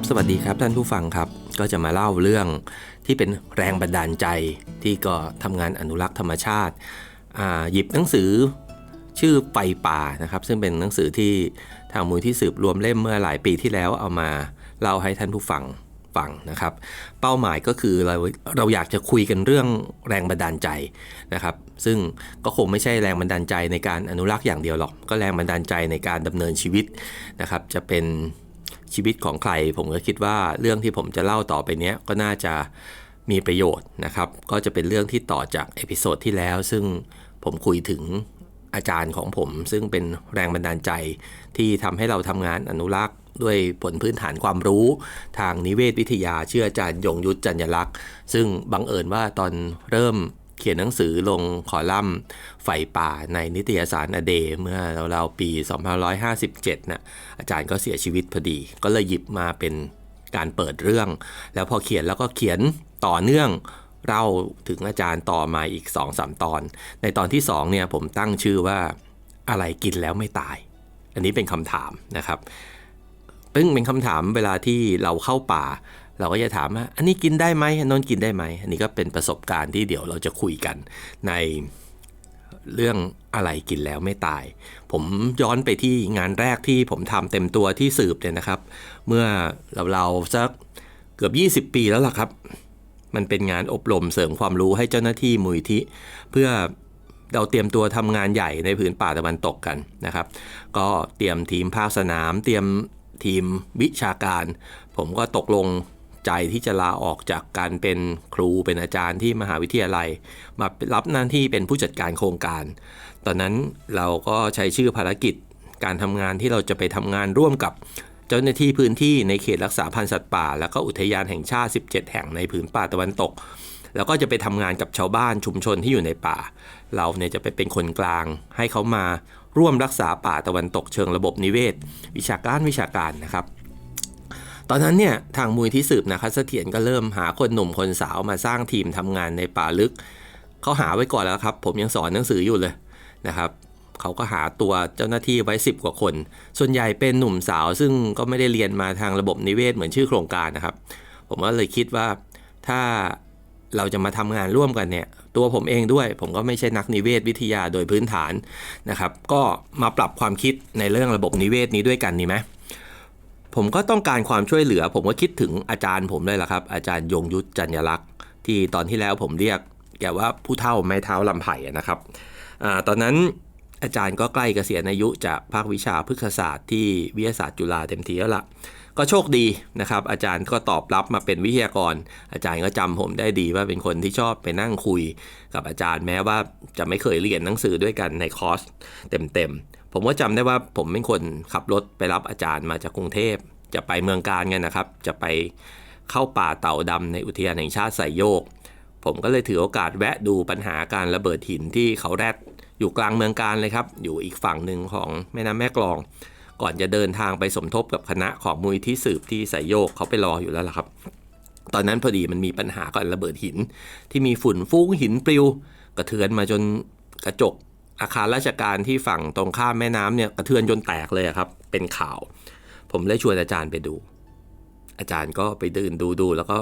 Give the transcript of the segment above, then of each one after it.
ับสวัสดีครับท่านผู้ฟังครับ ก็จะมาเล่าเรื่องที่เป็นแรงบันดาลใจที่ก็ทำงานอนุรักษ์ธรรมชาติาหยิบหนังสือชื่อไฟป่านะครับ ซึ่งเป็นหนังสือที่ทางมูลที่สืบรวมเล่มเมื่อหลายปีที่แล้วเอามาเล่าให้ท่านผู้ฟังฟังนะครับ เป้าหมายก็คือเราเราอยากจะคุยกันเรื่องแรงบันดาลใจนะครับ ซึ่งก็คงไม่ใช่แรงบันดาลใจในการอนุรักษ์อย่างเดียวหรอก ก็แรงบันดาลใจในการดำเนินชีวิตนะครับ จะเป็น ชีวิตของใคร ผมก็คิดว่าเรื่องที่ผมจะเล่าต่อไปเนี้ยก็น่าจะมีประโยชน์นะครับ ก็จะเป็นเรื่องที่ต่อจากเอพิโซดที่แล้ว ซึ่งผมคุยถึงอาจารย์ของผม ซึ่งเป็นแรงบันดาลใจที่ทำให้เราทำงานอนุรักษ์ ด้วยผลพื้นฐานความรู้ ทางนิเวศวิทยาเชื่ออาจารย์ยงยุทธจันยลักษณ์ ซึ่งบังเอิญว่าตอนเริ่ม เขียนหนังสือลงคอลัมน์ไฟป่าในนิตยสารอเดเมื่อเราปี 2557นะ่ะอาจารย์ก็เสียชีวิตพอดี ก็เลยหยิบมาเป็นการเปิดเรื่อง แล้วพอเขียนแล้วก็เขียนต่อเนื่องเล่าถึงอาจารย์ต่อมาอีก 2-3 ตอน ในตอนที่2เนี่ยผมตั้งชื่อว่าอะไรกินแล้วไม่ตาย อันนี้เป็นคำถามนะครับซึ่งเป็นคำถามเวลาที่เราเข้าป่า เราก็จะถามว่าอันนี้กินได้ไหมอันนนกินได้ไหมอันนี้ก็เป็นประสบการณ์ที่เดี๋ยวเราจะคุยกันในเรื่องอะไรกินแล้วไม่ตาย ผมย้อนไปที่งานแรกที่ผมทำเต็มตัวที่สืบเนี่ยนะครับ เมื่อเราๆสักเกือบ 20 ปีแล้วล่ะครับ มันเป็นงานอบรมเสริมความรู้ให้เจ้าหน้าที่มูลที่เพื่อเราเตรียมตัวทำงานใหญ่ในผืนป่าตะวันตกกันนะครับ ก็เตรียมทีมภาคสนาม เตรียมทีมวิชาการ ผมก็ตกลง ใจที่จะลาออกจากการเป็นครูเป็นอาจารย์ที่มหาวิทยาลัย มารับหน้าที่เป็นผู้จัดการโครงการ ตอนนั้นเราก็ใช้ชื่อภารกิจการทำงานที่เราจะไปทำงานร่วมกับเจ้าหน้าที่พื้นที่ในเขตรักษาพันธุ์สัตว์ป่า แล้วก็อุทยานแห่งชาติ 17 แห่งในผืนป่าตะวันตก แล้วก็จะไปทำงานกับชาวบ้านชุมชนที่อยู่ในป่า เราเนี่ยจะไปเป็นคนกลาง ให้เขามาร่วมรักษาป่าตะวันตกเชิงระบบนิเวศ วิชาการวิชาการนะครับ ตอนนั้นเนี่ยทางมูลที่สืบนะครับเสถียรก็เริ่มหาคนหนุ่มคนสาวมาสร้างทีมทำงานในป่าลึก เขาหาไว้ก่อนแล้วครับ ผมยังสอนหนังสืออยู่เลยนะครับเขาก็หาตัวเจ้าหน้าที่ไว้ 10 กว่าคน ส่วนใหญ่เป็นหนุ่มสาวซึ่งก็ไม่ได้เรียนมาทางระบบนิเวศเหมือนชื่อโครงการนะครับ ผมก็เลยคิดว่าถ้าเราจะมาทำงานร่วมกันเนี่ย ตัวผมเองด้วย ผมก็ไม่ใช่นักนิเวศวิทยาโดยพื้นฐานนะครับ ก็มาปรับความคิดในเรื่องระบบนิเวศนี้ด้วยกันดีไหม ผมก็ต้องการความช่วยเหลือ ผมก็คิดถึงอาจารย์ผมเลยล่ะครับ อาจารย์ยงยุทธจันยลักษณ์ ที่ตอนที่แล้วผมเรียกแกว่าผู้เฒ่าไม้เท้าลำไผ่นะครับอตอนนั้นอาจารย์ก็ใกล้เกษียณอายุจากภาควิชาพฤกษศาสตร์ที่วิทยาศาสตร์จุฬาเต็มทีแล้วล่ะ ก็โชคดีนะครับ อาจารย์ก็ตอบรับมาเป็นวิทยากร อาจารย์ก็จำผมได้ดีว่าเป็นคนที่ชอบไปนั่งคุยกับอาจารย์แม้ว่าจะไม่เคยเรียนหนังสือด้วยกันในคอร์สเต็มๆ ผมก็จำได้ว่าผมเป็นคนขับรถไปรับอาจารย์มาจากกรุงเทพ จะไปเมืองการไงนะครับ จะไปเข้าป่าเต่าดำในอุทยานแห่งชาติไสยโยก ผมก็เลยถือโอกาสแวะดูปัญหาการระเบิดหินที่เขาแรดอยู่กลางเมืองการเลยครับ อยู่อีกฝั่งหนึ่งของแม่น้ำแม่กลอง ก่อนจะเดินทางไปสมทบกับคณะของมูลที่สืบที่ไสยโยกเขาไปรออยู่แล้วล่ะครับ ตอนนั้นพอดีมันมีปัญหาการระเบิดหิน ที่มีฝุ่นฟุ้งหินปลิว กระเทือนมาจนกระจก อาคารราชการที่ฝั่งตรงข้ามแม่น้ำเนี่ยกระเทือนจนแตกเลยครับ เป็นข่าว ผมเลยชวนอาจารย์ไปดู อาจารย์ก็ไปเดินดูดูแล้วก็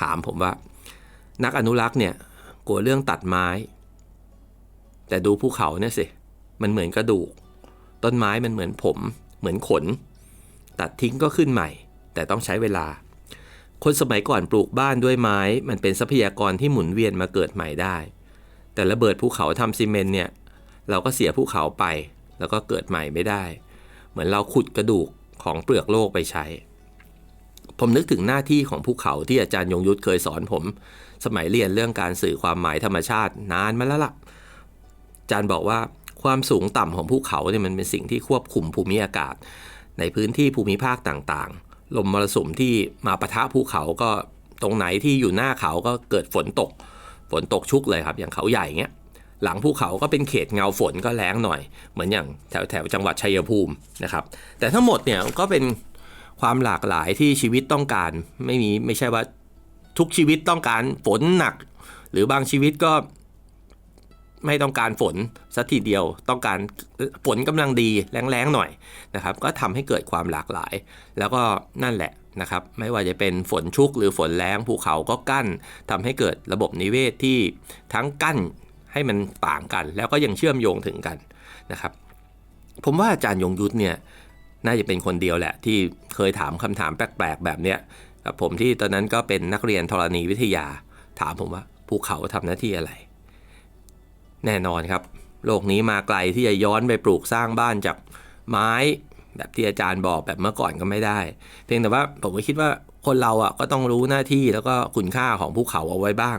ถามผมว่า นักอนุรักษ์เนี่ยกลัวเรื่องตัดไม้ แต่ดูภูเขาเนี่ยสิมันเหมือนกระดูก ต้นไม้มันเหมือนผม เหมือนขน ตัดทิ้งก็ขึ้นใหม่ แต่ต้องใช้เวลา คนสมัยก่อนปลูกบ้านด้วยไม้ มันเป็นทรัพยากรที่หมุนเวียนมาเกิดใหม่ได้ แต่ระเบิดภูเขาทำซีเมนต์เนี่ย เราก็เสียภูเขาไป แล้วก็เกิดใหม่ไม่ได้ เหมือนเราขุดกระดูกของเปลือกโลกไปใช้ ผมนึกถึงหน้าที่ของภูเขาที่อาจารย์ยงยุทธเคยสอนผม สมัยเรียนเรื่องการสื่อความหมายธรรมชาตินานมาแล้วล่ะอาจารย์บอกว่าความสูงต่ำของภูเขาเนี่ยมันเป็นสิ่งที่ควบคุมภูมิอากาศ ในพื้นที่ภูมิภาคต่างๆ ลมมรสุมที่มาปะทะภูเขาก็ตรงไหนที่อยู่หน้าเขาก็เกิดฝนตก ฝนตกชุกเลยครับ อย่างเขาใหญ่เงี้ย หลังภูเขาก็เป็นเขตเงาฝนก็แรงหน่อย เหมือนอย่างแถวแถวจังหวัดชัยภูมินะครับ แต่ทั้งหมดเนี่ยก็เป็นความหลากหลายที่ชีวิตต้องการไม่มีไม่ใช่ว่าทุกชีวิตต้องการฝนหนัก หรือบางชีวิตก็ไม่ต้องการฝนสักทีเดียวต้องการฝนกำลังดีแรงๆหน่อยนะครับ ก็ทำให้เกิดความหลากหลาย แล้วก็นั่นแหละนะครับ ไม่ว่าจะเป็นฝนชุกหรือฝนแรงภูเขาก็กั้นทำให้เกิดระบบนิเวศที่ทั้งกั้น ให้มันต่างกันแล้วก็ยังเชื่อมโยงถึงกันนะครับ ผมว่าอาจารย์ยงยุทธเนี่ยน่าจะเป็นคนเดียวแหละ ที่เคยถามคำถามแปลกๆ แบบเนี้ยกับผมที่ตอนนั้นก็เป็นนักเรียนธรณีวิทยา ถามผมว่าภูเขาทำหน้าที่อะไร แน่นอนครับ โลกนี้มาไกลที่จะย้อนไปปลูกสร้างบ้านจากไม้แบบที่อาจารย์บอกแบบเมื่อก่อนก็ไม่ได้ เพียงแต่ว่าผมก็คิดว่าคนเราอะก็ต้องรู้หน้าที่แล้วก็คุณค่าของภูเขาเอาไว้บ้าง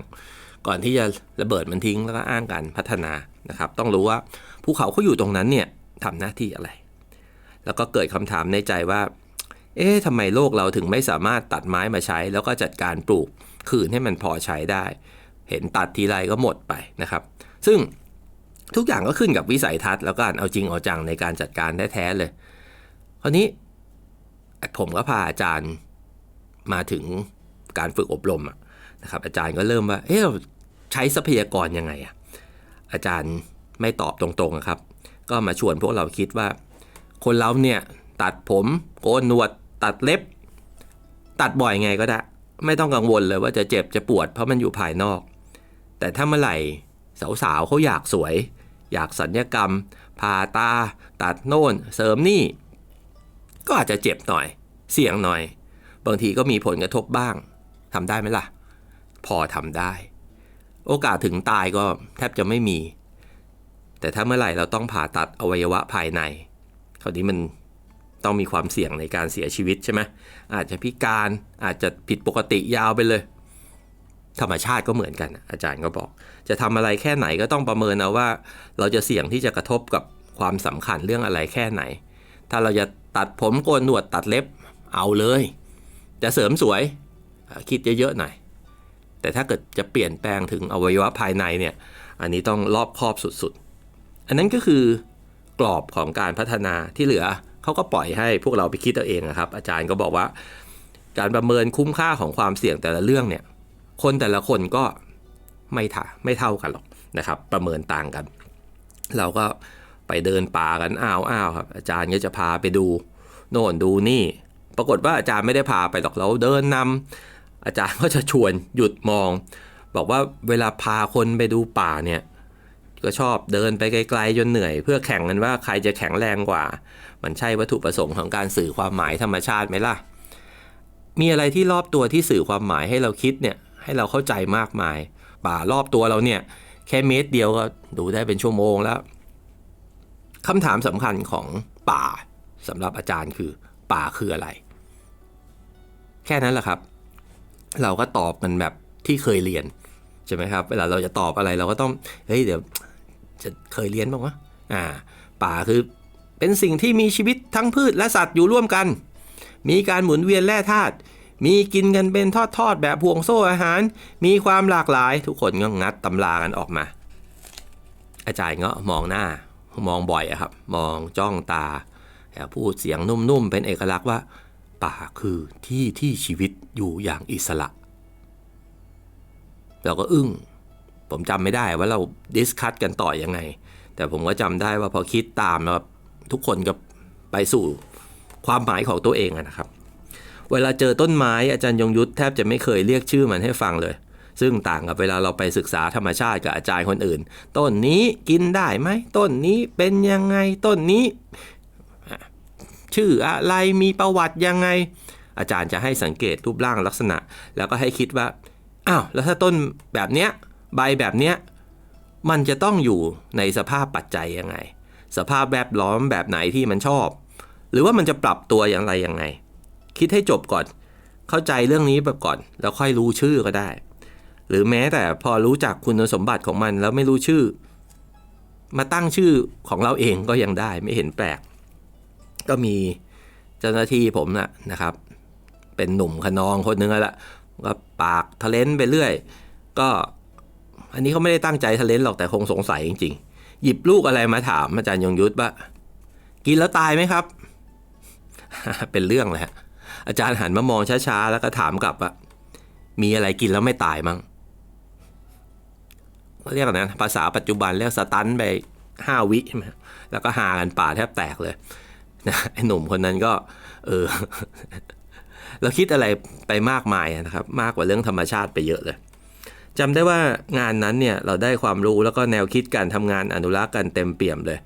ก่อนที่จะระเบิดมันทิ้งแล้วก็อ้างการพัฒนานะครับ ต้องรู้ว่าภูเขาเขาอยู่ตรงนั้นเนี่ยทำหน้าที่อะไร แล้วก็เกิดคำถามในใจว่า เอ๊ะทำไมโลกเราถึงไม่สามารถตัดไม้มาใช้ แล้วก็จัดการปลูกคืนให้มันพอใช้ได้ เห็นตัดทีไรก็หมดไปนะครับ ซึ่งทุกอย่างก็ขึ้นกับวิสัยทัศน์แล้วก็การเอาจริงเอาจังในการจัดการแท้ๆเลย คราวนี้ผมก็พาอาจารย์มาถึงการฝึกอบรมอะ นะครับอาจารย์ก็เริ่มว่าเอ๊ะใช้ทรัพยากรยังไงอะอาจารย์ไม่ตอบตรงๆครับ ก็มาชวนพวกเราคิดว่า คนเราเนี่ยตัดผมโกนหนวดตัดเล็บ ตัดบ่อยไงก็ได้ ไม่ต้องกังวลเลยว่าจะเจ็บจะปวดเพราะมันอยู่ภายนอก แต่ถ้าเมื่อไหร่สาวๆเขาอยากสวย อยากสัญญกรรมผ่าตา ตัดโน่น เสริมนี่ ก็อาจจะเจ็บหน่อย เสี่ยงหน่อย บางทีก็มีผลกระทบบ้างทำได้ไหมล่ะ พอทำได้ โอกาสถึงตายก็แทบจะไม่มี แต่ถ้าเมื่อไหร่เราต้องผ่าตัดอวัยวะภายในคราวนี้มันต้องมีความเสี่ยงในการเสียชีวิตใช่ไหมอาจจะพิการอาจจะผิดปกติยาวไปเลย ธรรมชาติก็เหมือนกัน อาจารย์ก็บอก จะทำอะไรแค่ไหนก็ต้องประเมินเอาว่า เราจะเสี่ยงที่จะกระทบกับความสำคัญเรื่องอะไรแค่ไหน ถ้าเราจะตัดผมโกนหนวดตัดเล็บเอาเลย จะเสริมสวย คิดเยอะๆหน่อย แต่ถ้าเกิดจะเปลี่ยนแปลงถึงอวัยวะภายในเนี่ย อันนี้ต้องรอบคอบสุดๆ อันนั้นก็คือกรอบของการพัฒนาที่เหลือเขาก็ปล่อยให้พวกเราไปคิดเอาเองนะครับ อาจารย์ก็บอกว่า การประเมินคุ้มค่าของความเสี่ยงแต่ละเรื่องเนี่ย คนแต่ละคนก็ไม่ท่าไม่เท่ากันหรอกนะครับ ประเมินต่างกัน เราก็ไปเดินป่ากันอ้าวอ้าวครับ อาจารย์ก็จะพาไปดู โน่นดูนี่ ปรากฏว่าอาจารย์ไม่ได้พาไปหรอกเราเดินนำ อาจารย์ก็จะชวนหยุดมอง บอกว่าเวลาพาคนไปดูป่าเนี่ยก็ชอบเดินไปไกลๆจนเหนื่อย เพื่อแข่งกันว่าใครจะแข็งแรงกว่า มันใช่วัตถุประสงค์ของการสื่อความหมายธรรมชาติไหมล่ะ มีอะไรที่รอบตัวที่สื่อความหมายให้เราคิดเนี่ยให้เราเข้าใจมากมาย ป่ารอบตัวเราเนี่ยแค่เมตรเดียวก็ดูได้เป็นชั่วโมงแล้วคำถามสำคัญของป่าสำหรับอาจารย์คือป่าคืออะไร แค่นั้นแหละครับ เราก็ตอบมันแบบที่เคยเรียนใช่ไหมครับ เวลาเราจะตอบอะไรเราก็ต้องเฮ้ยเดี๋ยวจะเคยเรียนบ้างวะอ่า ป่าคือเป็นสิ่งที่มีชีวิตทั้งพืชและสัตว์อยู่ร่วมกัน มีการหมุนเวียนแร่ธาตุมีกินกันเป็นทอดๆแบบพวงโซ่อาหาร มีความหลากหลายทุกคนก็งัดตำรากันออกมา อาจารย์ก็มองหน้ามองบ่อยอะครับ มองจ้องตาแล้วพูดเสียงนุ่มๆเป็นเอกลักษณ์ว่า ป่าคือที่ที่ชีวิตอยู่อย่างอิสระ เราก็อึ้ง ผมจำไม่ได้ว่าเราดิสคัตกันต่อยังไง แต่ผมก็จำได้ว่าพอคิดตามแล้วทุกคนก็ไปสู่ความหมายของตัวเองนะครับ เวลาเจอต้นไม้อาจารย์ยงยุทธแทบจะไม่เคยเรียกชื่อมันให้ฟังเลย ซึ่งต่างกับเวลาเราไปศึกษาธรรมชาติกับอาจารย์คนอื่น ต้นนี้กินได้ไหม ต้นนี้เป็นยังไง ต้นนี้ ชื่ออะไรมีประวัติยังไง อาจารย์จะให้สังเกตรูปร่างลักษณะ แล้วก็ให้คิดว่าอ้าวแล้วถ้าต้นแบบเนี้ยใบแบบเนี้ยมันจะต้องอยู่ในสภาพปัจจัยยังไง สภาพแวดล้อมแบบไหนที่มันชอบ หรือว่ามันจะปรับตัวอย่างไรยังไง คิดให้จบก่อน เข้าใจเรื่องนี้แบบก่อน แล้วค่อยรู้ชื่อก็ได้ หรือแม้แต่พอรู้จักคุณสมบัติของมันแล้วไม่รู้ชื่อ มาตั้งชื่อของเราเองก็ยังได้ไม่เห็นแปลก ก็มีเจ้าหน้าที่ผมนะนะครับ เป็นหนุ่มขนองคนนึงแล้วละก็ปากทะเลนไปเรื่อย ก็อันนี้เขาไม่ได้ตั้งใจทะเลนหรอกแต่คงสงสัยจริง ๆ หยิบลูกอะไรมาถามอาจารย์ยงยุทธว่ากินแล้วตายไหมครับ เป็นเรื่องเลยฮะอาจารย์หันมามองช้าๆ แล้วก็ถามกลับว่ามีอะไรกินแล้วไม่ตายมั้งเรียกอะไรนะภาษาปัจจุบันเรียกสตันไปห้าวิใช่ไหมแล้วก็หากันป่าแทบแตกเลย นะไอ้หนุ่มคนนั้นก็ เออ เราคิดอะไรไปมากมายนะครับ มากกว่าเรื่องธรรมชาติไปเยอะเลยจำได้ว่างานนั้นเนี่ยเราได้ความรู้แล้วก็แนวคิดการทำงานอนุรักษ์กันเต็มเปี่ยมเลย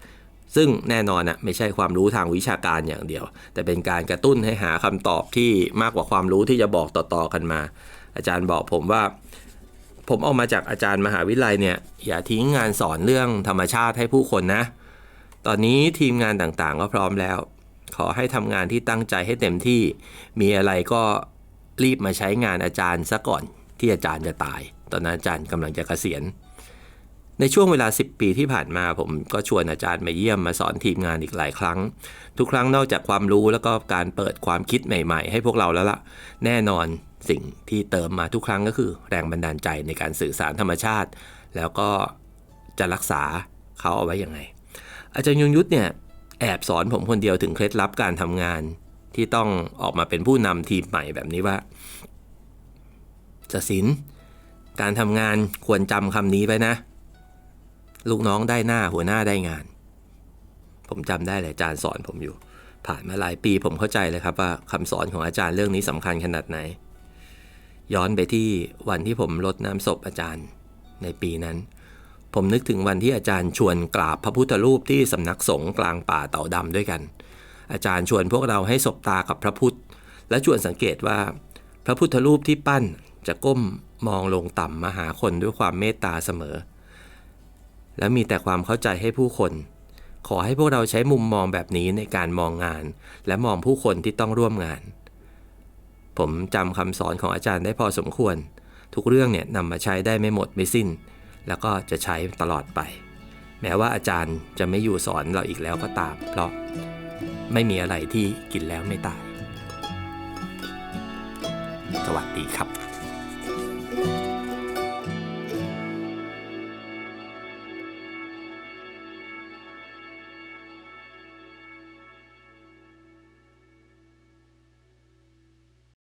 ซึ่งแน่นอนอะไม่ใช่ความรู้ทางวิชาการอย่างเดียว แต่เป็นการกระตุ้นให้หาคำตอบที่มากกว่าความรู้ที่จะบอกต่อๆกันมา อาจารย์บอกผมว่า ผมออกมาจากอาจารย์มหาวิทยาลัยเนี่ยอย่าทิ้งงานสอนเรื่องธรรมชาติให้ผู้คนนะ ตอนนี้ทีมงานต่างๆ ก็พร้อมแล้ว ขอให้ทำงานที่ตั้งใจให้เต็มที่ มีอะไรก็รีบมาใช้งานอาจารย์ซะก่อนที่อาจารย์จะตาย ตอนนั้นอาจารย์กำลังจะเกษียณ ในช่วงเวลา 10 ปีที่ผ่านมาผมก็ชวนอาจารย์มาเยี่ยมมาสอนทีมงานอีกหลายครั้ง ทุกครั้งนอกจากความรู้แล้วก็การเปิดความคิดใหม่ ๆ ให้พวกเราแล้วละแน่นอนสิ่งที่เติมมาทุกครั้งก็คือแรงบันดาลใจในการสื่อสารธรรมชาติ แล้วก็จะรักษาเขาเอาไว้ยังไง อาจารย์ยงยุทธเนี่ยแอบสอนผมคนเดียวถึงเคล็ดลับการทำงาน ที่ต้องออกมาเป็นผู้นำทีมใหม่แบบนี้ว่าจสินการทำงานควรจำคำนี้ไว้นะ ลูกน้องได้หน้าหัวหน้าได้งาน ผมจำได้เลยอาจารย์สอนผมอยู่ ผ่านมาหลายปีผมเข้าใจเลยครับว่าคำสอนของอาจารย์เรื่องนี้สำคัญขนาดไหน ย้อนไปที่วันที่ผมรดน้ำศพอาจารย์ในปีนั้น ผมนึกถึงวันที่อาจารย์ชวนกราบพระพุทธรูปที่สำนักสงฆ์กลางป่าเต่าดำด้วยกัน อาจารย์ชวนพวกเราให้สบตากับพระพุทธ และชวนสังเกตว่า พระพุทธรูปที่ปั้นจะก้มมองลงต่ำมาหาคนด้วยความเมตตาเสมอ และมีแต่ความเข้าใจให้ผู้คน ขอให้พวกเราใช้มุมมองแบบนี้ในการมองงาน และมองผู้คนที่ต้องร่วมงาน ผมจำคำสอนของอาจารย์ได้พอสมควร ทุกเรื่องเนี่ยนำมาใช้ได้ไม่หมดไม่สิ้น แล้วก็จะใช้ตลอดไป แม้ว่าอาจารย์จะไม่อยู่สอนเราอีกแล้วก็ตาม เพราะไม่มีอะไรที่กินแล้วไม่ตาย สวัสดีครับ